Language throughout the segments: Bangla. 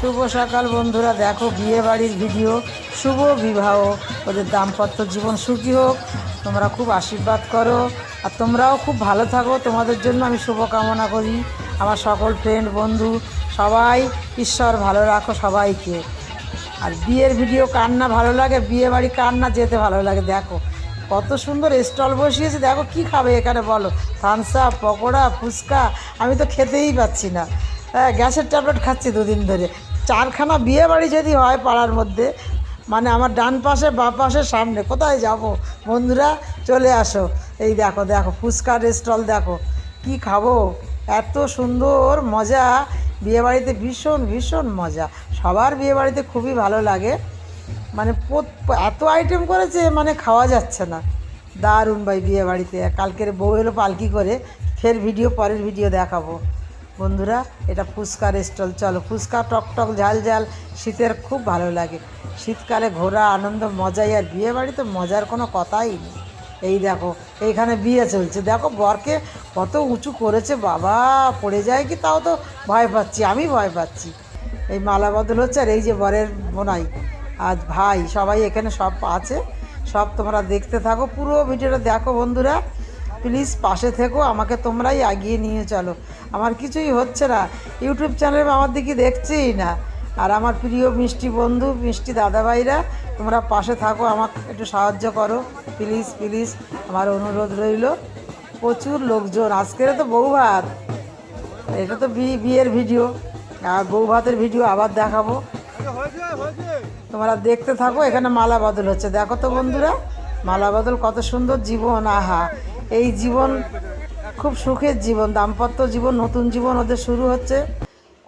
শুভ সকাল বন্ধুরা, দেখো বিয়ে বাড়ির ভিডিও, শুভ বিবাহ। ওদের দাম্পত্য জীবন সুখী হোক, তোমরা খুব আশীর্বাদ করো, আর তোমরাও খুব ভালো থাকো। তোমাদের জন্য আমি শুভ কামনা করি। আমার সকল ফ্রেন্ড বন্ধু, সবাই ঈশ্বর ভালো রাখো সবাইকে। আর বিয়ের ভিডিও কান্না ভালো লাগে বিয়ে বাড়ি কান্না যেতে ভালো লাগে, দেখো। কত সুন্দর স্টল বসিয়েছে, দেখো কি খাবে এখানে বলো। থামস আপ পকোড়া, ফুচকা, আমি তো খেতেই পাচ্ছি না। হ্যাঁ গ্যাসের ট্যাবলেট খাচ্ছি দুদিন ধরে। চারখানা বিয়ে বাড়ি যদি হয় পাড়ার মধ্যে মানে আমার ডান পাশে, বা পাশে, সামনে, কোথায় যাব? বন্ধুরা, চলে আসো। এই দেখো দেখো ফুচকার স্টল দেখো। কি খাব? এত সুন্দর মজা। বিয়েবাড়িতে ভীষণ ভীষণ মজা। সবার বিয়েবাড়িতে খুবই ভালো লাগে। মানে এত আইটেম করেছে মানে খাওয়া যাচ্ছে না। দারুণ ভাই বিয়েবাড়িতে। কালকের বউ এলো পালকি করে। ফের ভিডিও পরের ভিডিও দেখাবো। বন্ধুরা, এটা ফুচকার স্টল। চলো, ফুচকা টক টক, ঝাল ঝাল, শীতের খুব ভালো লাগে। শীতকালে ঘোরা, আনন্দ, মজাই আর বিয়ে বাড়ি তো মজার কোনো কথাই নেই। এই দেখো, এইখানে বিয়ে চলছে। দেখো, বরকে কত উঁচু করেছে, বাবা, পড়ে যায় কি তাও তো ভয় পাচ্ছি, আমি ভয় পাচ্ছি। এই মালা বদল হচ্ছে আর এই যে বরের বোনাই। আজ ভাই, সবাই এখানে সব আছে। সব তোমরা দেখতে থাকো। পুরো ভিডিওটা দেখো বন্ধুরা। প্লিজ পাশে থেকো, আমাকে তোমরাই এগিয়ে নিয়ে চলো। আমার কিছুই হচ্ছে না। ইউটিউব চ্যানেল আমার দিকে দেখছিই না। আর আমার প্রিয় মিষ্টি বন্ধু, মিষ্টি দাদাভাইরা, তোমরা পাশে থাকো, আমাকে একটু সাহায্য করো। প্লিজ প্লিজ, আমার অনুরোধ রইল। প্রচুর লোকজন। আজকের তো বউ ভাত। এটা তো বিয়ের ভিডিও। আর বউ ভাতের ভিডিও আবার দেখাবো। তোমরা দেখতে থাকো, এখানে মালা বদল হচ্ছে। দেখো তো বন্ধুরা, মালা বদল কত সুন্দর জীবন। আহা। এই জীবন খুব সুখের জীবন, দাম্পত্য জীবন, নতুন জীবন ওদের শুরু হচ্ছে।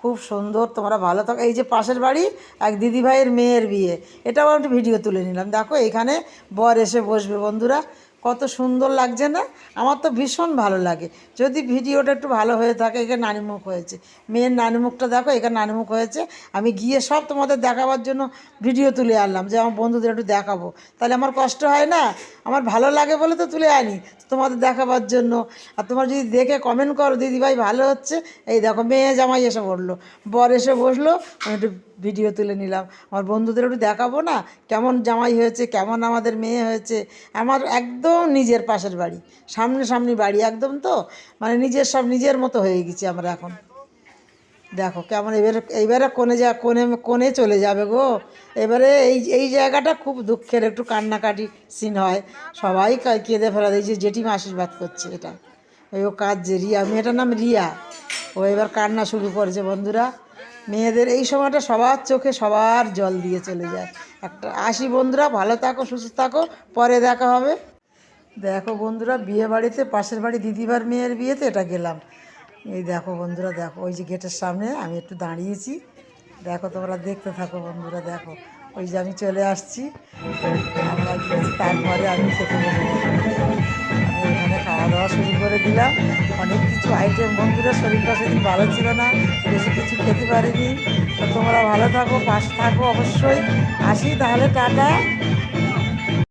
খুব সুন্দর, তোমরা ভালো থাকো, এই যে পাশের বাড়ি, এক দিদি ভাইয়ের মেয়ের বিয়ে, এটাও একটু ভিডিও তুলে নিলাম। দেখো, এখানে বর এসে বসবে, বন্ধুরা। কত সুন্দর লাগছে না? আমার তো ভীষণ ভালো লাগে। যদি ভিডিওটা একটু ভালো হয়ে থাকে এখানে নানিমুখ হয়েছে। মেয়ের নানিমুখটা দেখো এখানে নানিমুখ হয়েছে। আমি গিয়ে সব তোমাদের দেখাবার জন্য ভিডিও তুলে আনলাম, যে আমার বন্ধুদের একটু দেখাবো। তাহলে আমার কষ্ট হয় না? আমার ভালো লাগে বলে তো তুলে আনি, তোমাদের দেখাবার জন্য। আর তোমার যদি দেখে কমেন্ট করো, দিদি ভাই ভালো হচ্ছে? এই দেখো, মেয়ে জামাই এসে বলল। বর এসে বসল, আমি একটু ভিডিও তুলে নিলাম। আমার বন্ধুদের একটু দেখাবো না, কেমন জামাই হয়েছে, কেমন আমাদের মেয়ে হয়েছে। আমার একদম নিজের পাশের বাড়ি সামনে সামনে বাড়ি একদম তো মানে নিজের সব, নিজের মতো হয়ে গেছি আমরা এখন। দেখো কেমন এবারে এইবারে কোনে যা কোনে কোনে চলে যাবে গো। এবারে এই এই জায়গাটা খুব দুঃখের, একটু কান্নাকাটি সিন হয়। সবাই কেঁদে ফেলা এই যে জেঠিমা আশীর্বাদ করছে এটা। ওই ও কাজ যে রিয়া, মেয়েটার নাম রিয়া। ও এবার কান্না শুরু করেছে, বন্ধুরা। মেয়েদের এই সময়টা সবার চোখে সবার জল দিয়ে চলে যায়। একটা আসি বন্ধুরা, ভালো থাকো, সুস্থ থাকো, পরে দেখা হবে। দেখো বন্ধুরা, বিয়ে বাড়িতে পাশের বাড়ি দিদিবার মেয়ের বিয়েতে এটা গেলাম। এই দেখো বন্ধুরা, দেখো, ওই যে গেটের সামনে আমি একটু দাঁড়িয়েছি। দেখো, তোমরা দেখতে থাকো বন্ধুরা, দেখো, ওই যে আমি চলে আসছি। আমরা তারপরে আমি খেতে এখানে খাওয়া দাওয়া শুরু করে দিলাম। অনেক কিছু আইটেম বন্ধুরা, শরীরটা সেদিন ভালো ছিল না, বেশি কিছু খেতে পারিনি। তোমরা ভালো থাকো, পাশে থাকো অবশ্যই। আসি তাহলে, টাটা।